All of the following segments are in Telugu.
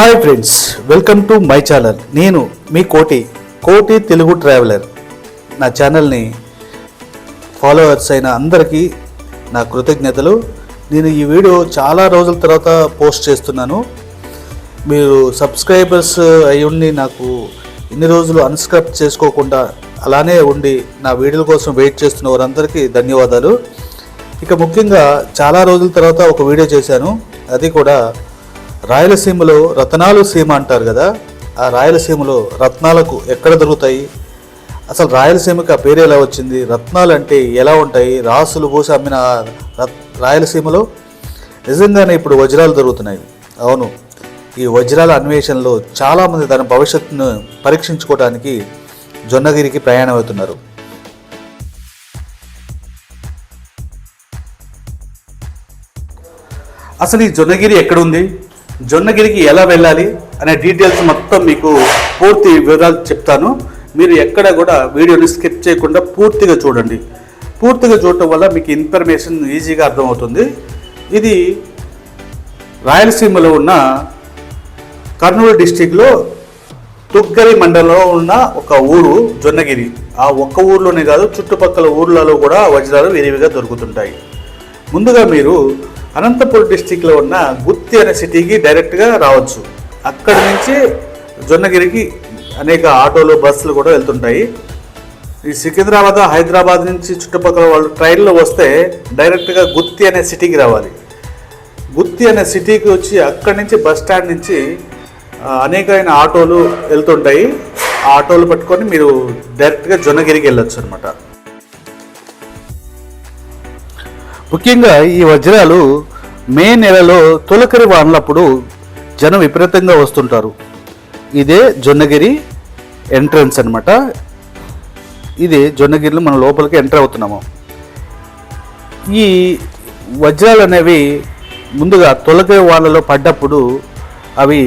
Hi friends welcome to my channel నేను మీ కోటి కోటి తెలుగు ట్రావెలర్ నా ఛానల్ని ఫాలోవర్స్ అయిన అందరికీ నా కృతజ్ఞతలు. నేను ఈ వీడియో చాలా రోజుల తర్వాత పోస్ట్ చేస్తున్నాను. మీరు సబ్స్క్రైబర్స్ అయ్యుండి నాకు ఇన్ని రోజులు అన్స్క్రైబ్ చేసుకోకుండా అలానే ఉండి నా వీడియోల కోసం వెయిట్ చేస్తున్న వారందరికీ ధన్యవాదాలు. ఇక ముఖ్యంగా చాలా రోజుల తర్వాత ఒక వీడియో చేశాను. అది కూడా రాయలసీమలో రత్నాలు సీమ అంటారు కదా ఆ రాయలసీమలో రత్నాలకు ఎక్కడ దొరుకుతాయి? అసలు రాయలసీమకి ఆ పేరు ఎలా వచ్చింది? రత్నాలు అంటే ఎలా ఉంటాయి? రాసులు పోసి అమ్మిన రత్- రాయలసీమలో? నిజంగానే ఇప్పుడు వజ్రాలు దొరుకుతున్నాయి. అవును ఈ వజ్రాల అన్వేషణలో చాలామంది తన భవిష్యత్తును పరీక్షించుకోవడానికి జొన్నగిరికి ప్రయాణం అవుతున్నారు అసలు ఈ జొన్నగిరి ఎక్కడుంది జొన్నగిరికి ఎలా వెళ్ళాలి అనే డీటెయిల్స్ మొత్తం మీకు పూర్తి వివరాలు చెప్తాను. మీరు ఎక్కడ కూడా వీడియోని స్కిప్ చేయకుండా పూర్తిగా చూడండి. పూర్తిగా చూడటం వల్ల మీకు ఇన్ఫర్మేషన్ ఈజీగా అర్థమవుతుంది. ఇది రాయలసీమలో ఉన్న కర్నూలు డిస్టిక్లో తుగ్గరి మండలంలో ఉన్న ఒక ఊరు జొన్నగిరి. ఆ ఒక్క ఊర్లోనే కాదు చుట్టుపక్కల ఊర్లలో కూడా వజ్రాలు విరివిగా దొరుకుతుంటాయి. ముందుగా మీరు అనంతపురం డిస్టిక్లో ఉన్న గుత్తి అనే సిటీకి డైరెక్ట్గా రావచ్చు. అక్కడి నుంచి జొన్నగిరికి అనేక ఆటోలు బస్సులు కూడా వెళ్తుంటాయి. ఈ సికింద్రాబాద్ హైదరాబాద్ నుంచి చుట్టుపక్కల వాళ్ళు ట్రైన్లో వస్తే డైరెక్ట్గా గుత్తి అనే సిటీకి రావాలి. గుత్తి అనే సిటీకి వచ్చి అక్కడి నుంచి బస్ స్టాండ్ నుంచి అనేకమైన ఆటోలు వెళ్తుంటాయి. ఆ ఆటోలు పట్టుకొని మీరు డైరెక్ట్గా జొన్నగిరికి వెళ్ళొచ్చు అనమాట ముఖ్యంగా ఈ వజ్రాలు మే నెలలో తొలకరి వానలప్పుడు జనం విపరీతంగా వస్తుంటారు. ఇదే జొన్నగిరి ఎంట్రన్స్ అనమాట ఇది జొన్నగిరిలో మనం లోపలికి ఎంటర్ అవుతున్నాము. ఈ వజ్రాలు అనేవి ముందుగా తొలకరి వానలో పడ్డప్పుడు అవి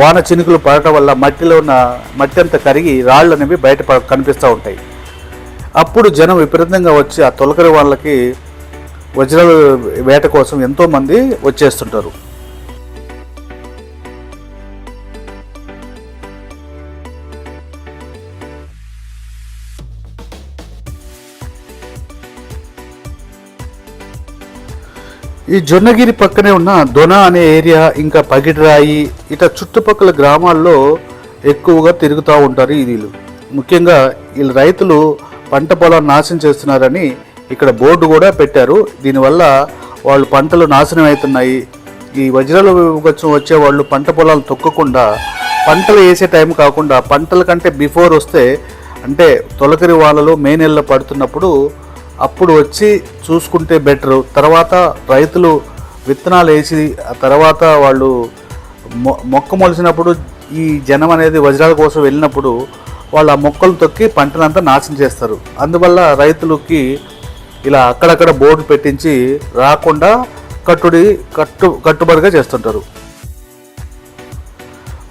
వాన చినుకులు పడటం వల్ల మట్టిలో ఉన్న మట్టి అంతా కరిగి రాళ్ళు అనేవి బయట కనిపిస్తూ ఉంటాయి. అప్పుడు జనం విపరీతంగా వచ్చి ఆ తొలకరి వానలకి వజ్రాల వేట కోసం ఎంతోమంది వచ్చేస్తుంటారు. ఈ జొన్నగిరి పక్కనే ఉన్న దొన అనే ఏరియా ఇంకా పగిడిరాయి. ఇట చుట్టుపక్కల గ్రామాల్లో ఎక్కువగా తిరుగుతూ ఉంటారు ఈ వీళ్ళు ముఖ్యంగా వీళ్ళు రైతులు పంట పొలాన్ని నాశనం చేస్తున్నారని ఇక్కడ బోర్డు కూడా పెట్టారు. దీనివల్ల వాళ్ళు పంటలు నాశనం అవుతున్నాయి. ఈ వజ్రాల కొంచెం వచ్చే వాళ్ళు పంట పొలాలు తొక్కకుండా పంటలు వేసే టైం కాకుండా పంటల కంటే బిఫోర్ వస్తే అంటే తొలకరి వాళ్ళలో మే నెలలో పడుతున్నప్పుడు అప్పుడు వచ్చి చూసుకుంటే బెటరు తర్వాత రైతులు విత్తనాలు వేసి ఆ తర్వాత వాళ్ళు మొ మొక్క మొలిచినప్పుడు ఈ జనం అనేది వజ్రాల కోసం వెళ్ళినప్పుడు వాళ్ళు ఆ మొక్కలు తొక్కి పంటలంతా నాశనం చేస్తారు. అందువల్ల రైతులకి ఇలా అక్కడక్కడ బోర్డు పెట్టించి రాకుండా కట్టుడి కట్టు కట్టుబడిగా చేస్తుంటారు.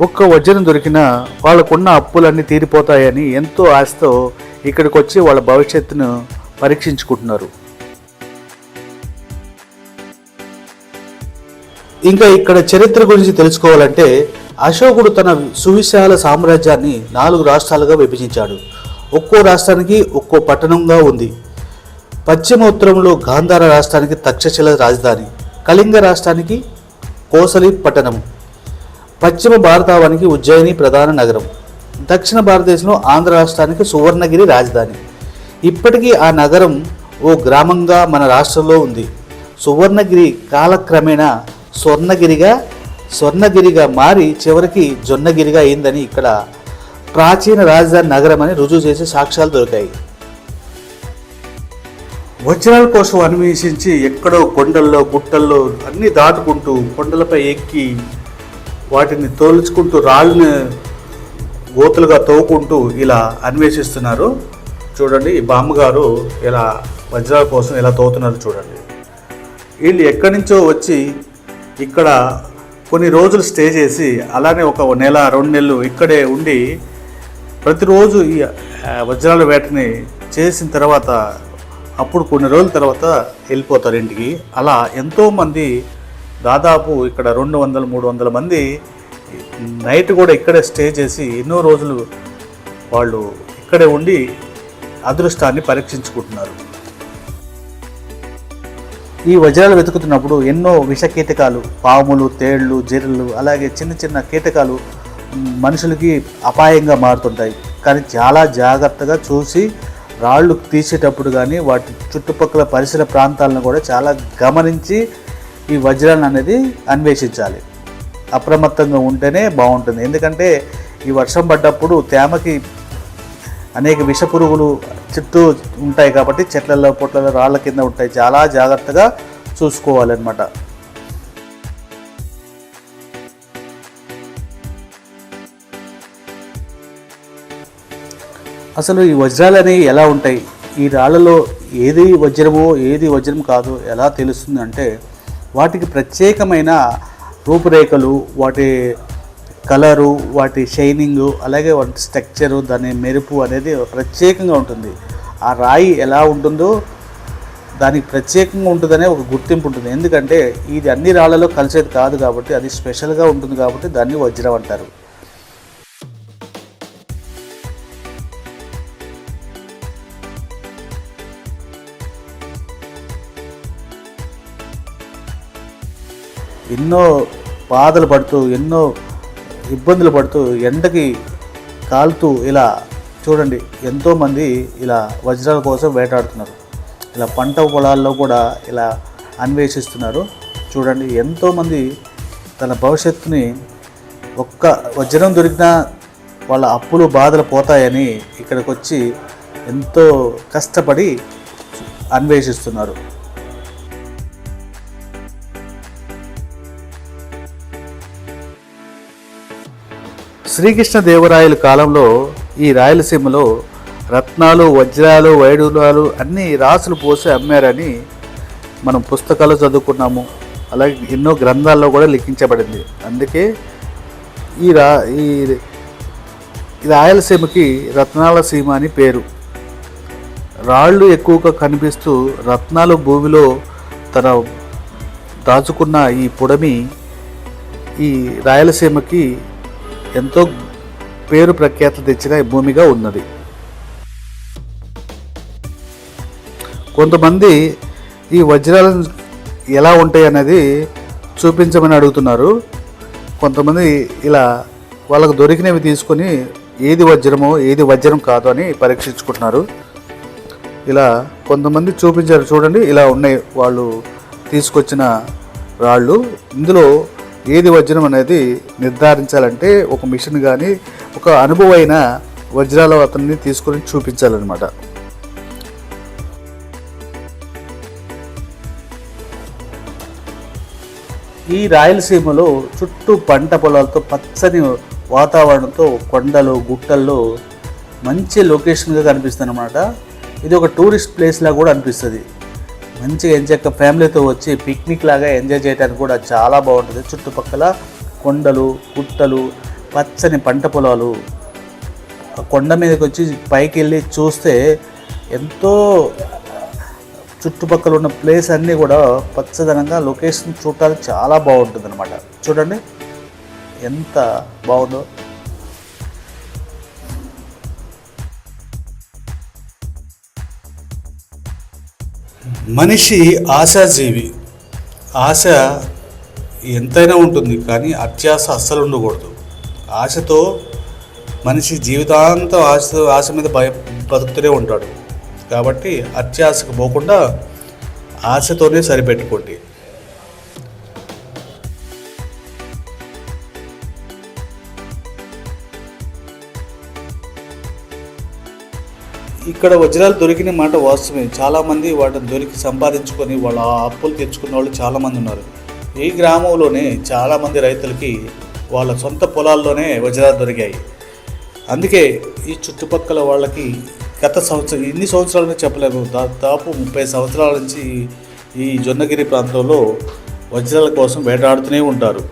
ఒక్క వజ్రం దొరికినా వాళ్ళకున్న అప్పులన్నీ తీరిపోతాయని ఎంతో ఆశతో ఇక్కడికి వచ్చి వాళ్ళ భవిష్యత్తును పరీక్షించుకుంటున్నారు. ఇంకా ఇక్కడ చరిత్ర గురించి తెలుసుకోవాలంటే అశోకుడు తన సువిశాల సామ్రాజ్యాన్ని నాలుగు రాష్ట్రాలుగా విభజించాడు. ఒక్కో రాష్ట్రానికి ఒక్కో పట్టణంగా ఉంది. పశ్చిమ ఉత్తరంలో గాంధార రాష్ట్రానికి తక్షశిల రాజధాని కళింగ రాష్ట్రానికి కోసలి పట్టణం పశ్చిమ భారతావానికి ఉజ్జయిని ప్రధాన నగరం దక్షిణ భారతదేశంలో ఆంధ్ర రాష్ట్రానికి సువర్ణగిరి రాజధాని. ఇప్పటికీ ఆ నగరం ఓ గ్రామంగా మన రాష్ట్రంలో ఉంది. సువర్ణగిరి కాలక్రమేణా స్వర్ణగిరిగా స్వర్ణగిరిగా మారి చివరికి జొన్నగిరిగా అయిందని ఇక్కడ ప్రాచీన రాజధాని నగరం అని రుజువు చేసే సాక్ష్యాలు దొరికాయి. వజ్రాల కోసం అన్వేషించి ఎక్కడో కొండల్లో గుట్టల్లో అన్నీ దాటుకుంటూ కొండలపై ఎక్కి వాటిని తోలుచుకుంటూ రాళ్ళని గోతులుగా తోకుంటూ ఇలా అన్వేషిస్తున్నారు. చూడండి ఈ బామ్మగారు ఇలా వజ్రాల కోసం ఇలా తోతున్నారు చూడండి. వీళ్ళు ఎక్కడి నుంచో వచ్చి ఇక్కడ కొన్ని రోజులు స్టే చేసి అలానే ఒక నెల రెండు నెలలు ఇక్కడే ఉండి ప్రతిరోజు ఈ వజ్రాల వేటని చేసిన తర్వాత అప్పుడు కొన్ని రోజుల తర్వాత వెళ్ళిపోతారు ఇంటికి. అలా ఎంతోమంది దాదాపు ఇక్కడ రెండు వందల మూడు వందల మంది నైట్ కూడా ఇక్కడే స్టే చేసి ఎన్నో రోజులు వాళ్ళు ఇక్కడే ఉండి అదృష్టాన్ని పరీక్షించుకుంటున్నారు. ఈ వజ్రాలు వెతుకుతున్నప్పుడు ఎన్నో విష కీటకాలు పాములు తేళ్ళు జెర్రలు అలాగే చిన్న చిన్న కీటకాలు మనుషులకి అపాయంగా మారుతుంటాయి. కానీ చాలా జాగ్రత్తగా చూసి రాళ్ళు తీసేటప్పుడు కానీ వాటి చుట్టుపక్కల పరిసర ప్రాంతాలను కూడా చాలా గమనించి ఈ వజ్రాలను అనేది అన్వేషించాలి. అప్రమత్తంగా ఉంటేనే బాగుంటుంది. ఎందుకంటే ఈ వర్షం పడ్డప్పుడు తేమకి అనేక విష పురుగులు చుట్టూ ఉంటాయి కాబట్టి చెట్లలో పొట్లలో రాళ్ళ కింద ఉంటాయి. చాలా జాగ్రత్తగా చూసుకోవాలన్నమాట. అసలు ఈ వజ్రాలు అనేవి ఎలా ఉంటాయి? ఈ రాళ్ళలో ఏది వజ్రమో ఏది వజ్రం కాదో ఎలా తెలుస్తుంది అంటే వాటికి ప్రత్యేకమైన రూపురేఖలు వాటి కలరు వాటి షైనింగు అలాగే వాటి స్ట్రక్చరు దాని మెరుపు అనేది ప్రత్యేకంగా ఉంటుంది. ఆ రాయి ఎలా ఉంటుందో దానికి ప్రత్యేకంగా ఉంటుందనే ఒక గుర్తింపు ఉంటుంది. ఎందుకంటే ఇది అన్ని రాళ్ళలో కలిసేది కాదు కాబట్టి అది స్పెషల్గా ఉంటుంది కాబట్టి దాన్ని వజ్రం అంటారు. ఎన్నో బాధలు పడుతూ ఎన్నో ఇబ్బందులు పడుతూ ఎండకి కాలుతూ ఇలా చూడండి ఎంతోమంది ఇలా వజ్రాల కోసం వేటాడుతున్నారు. ఇలా పంట పొలాల్లో కూడా ఇలా అన్వేషిస్తున్నారు. చూడండి ఎంతోమంది తన భవిష్యత్తుని ఒక్క వజ్రం దొరికినా వాళ్ళ అప్పులు బాధలు పోతాయని ఇక్కడికి వచ్చి ఎంతో కష్టపడి అన్వేషిస్తున్నారు. శ్రీకృష్ణదేవరాయల కాలంలో ఈ రాయలసీమలో రత్నాలు వజ్రాలు వైడూరాలు అన్ని రాసులు పోసి అమ్మారని మనం పుస్తకాలు చదువుకున్నాము. అలాగే ఎన్నో గ్రంథాల్లో కూడా లిఖించబడింది. అందుకే ఈ రా ఈ రాయలసీమకి రత్నాల సీమ అని పేరు. రాళ్ళు ఎక్కువగా కనిపిస్తూ రత్నాలు భూమిలో తన దాచుకున్న ఈ పొడమి ఈ రాయలసీమకి ఎంతో పేరు ప్రఖ్యాతి తెచ్చిన భూమిగా ఉన్నది. కొంతమంది ఈ వజ్రాలు ఎలా ఉంటాయి అనేది చూపించమని అడుగుతున్నారు. కొంతమంది ఇలా వాళ్ళకు దొరికినవి తీసుకొని ఏది వజ్రమో ఏది వజ్రం కాదు అని పరీక్షించుకుంటున్నారు. ఇలా కొంతమంది చూపించారు. చూడండి ఇలా ఉన్నాయి వాళ్ళు తీసుకొచ్చిన రాళ్ళు. ఇందులో ఏది వజ్రం అనేది నిర్ధారించాలంటే ఒక మిషన్ కానీ ఒక అనుభవైన వజ్రాల అతన్ని తీసుకొని చూపించాలన్నమాట. ఈ రాయలసీమలో చుట్టూ పంట పొలాలతో పచ్చని వాతావరణంతో కొండలు గుట్టల్లో మంచి లొకేషన్గా కనిపిస్తుంది అనమాట ఇది ఒక టూరిస్ట్ ప్లేస్ కూడా అనిపిస్తుంది. మంచిగా ఎంజాయ్ ఫ్యామిలీతో వచ్చి పిక్నిక్ లాగా ఎంజాయ్ చేయడానికి కూడా చాలా బాగుంటుంది. చుట్టుపక్కల కొండలు గుట్టలు పచ్చని పంట పొలాలు. కొండ మీదకి వచ్చి పైకి వెళ్ళి చూస్తే ఎంతో చుట్టుపక్కల ఉన్న ప్లేస్ అన్నీ కూడా పచ్చదనంగా లొకేషన్ చూడటానికి చాలా బాగుంటుంది అనమాట చూడండి ఎంత బాగుందో. మనిషి ఆశాజీవి. ఆశ ఎంతైనా ఉంటుంది కానీ అత్యాశ అస్సలు ఉండకూడదు. ఆశతో మనిషి జీవితాంతం ఆశ ఆశ మీద భయ బతుకుతూనే ఉంటాడు. కాబట్టి అత్యాశకు పోకుండా ఆశతోనే సరిపెట్టుకోండి. ఇక్కడ వజ్రాలు దొరికిన మాట వాస్తవమే. చాలామంది వాటిని దొరికి సంపాదించుకొని వాళ్ళ అప్పులు తెచ్చుకున్న వాళ్ళు చాలామంది ఉన్నారు. ఈ గ్రామంలోనే చాలామంది రైతులకి వాళ్ళ సొంత పొలాల్లోనే వజ్రాలు దొరికాయి. అందుకే ఈ చుట్టుపక్కల వాళ్ళకి గత సంవత్సరం ఇన్ని సంవత్సరాలని చెప్పలేము దాదాపు ముప్పై సంవత్సరాల నుంచి ఈ జొన్నగిరి ప్రాంతంలో వజ్రాల కోసం వేటాడుతూనే ఉంటారు.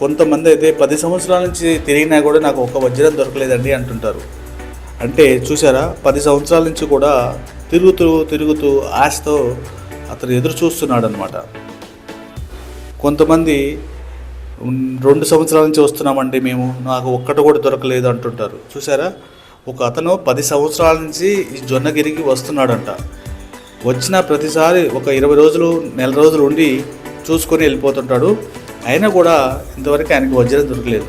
కొంతమంది అయితే పది సంవత్సరాల నుంచి తిరిగినా కూడా నాకు ఒక వజ్రం దొరకలేదండి అంటుంటారు. అంటే చూసారా పది సంవత్సరాల నుంచి కూడా తిరుగుతూ తిరుగుతూ ఆశతో అతను ఎదురు చూస్తున్నాడు అనమాట కొంతమంది రెండు సంవత్సరాల నుంచి వస్తున్నామండి మేము నాకు ఒక్కటి కూడా దొరకలేదు అంటుంటారు. చూసారా ఒక అతను పది సంవత్సరాల నుంచి ఈ జొన్నగిరికి వస్తున్నాడంట. వచ్చిన ప్రతిసారి ఒక ఇరవై రోజులు నెల రోజులు ఉండి చూసుకొని వెళ్ళిపోతుంటాడు. అయినా కూడా ఇంతవరకు ఆయనకు వజ్రం దొరకలేదు.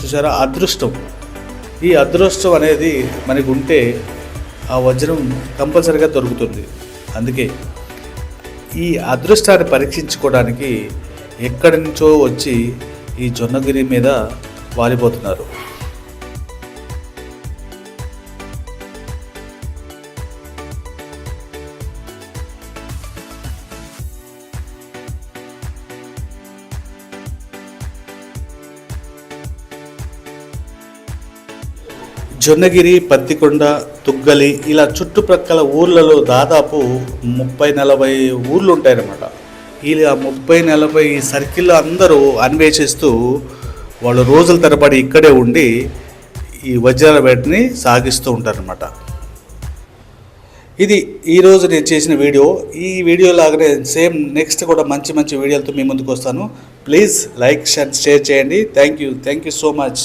చూసారా అదృష్టం. ఈ అదృష్టం అనేది మనకు ఉంటే ఆ వజ్రం కంపల్సరిగా దొరుకుతుంది. అందుకే ఈ అదృష్టాన్ని పరీక్షించుకోవడానికి ఎక్కడి నుంచో వచ్చి ఈ జొన్నగిరి మీద వాలిపోతున్నారు. జొన్నగిరి పత్తికొండ తుగ్గలి ఇలా చుట్టుప్రక్కల ఊర్లలో దాదాపు ముప్పై నలభై ఊర్లు ఉంటాయన్నమాట ఇలా ముప్పై నలభై సర్కిల్లో అందరూ అన్వేషిస్తూ వాళ్ళు రోజుల తరబడి ఇక్కడే ఉండి ఈ వజ్రాల వేటని సాగిస్తూ ఉంటారనమాట ఇది ఈరోజు నేను చేసిన వీడియో. ఈ వీడియో లాగానే సేమ్ నెక్స్ట్ కూడా మంచి మంచి వీడియోలతో మీ ముందుకు వస్తాను. ప్లీజ్ లైక్ షేర్ షేర్ చేయండి. Thank you. Thank you so much.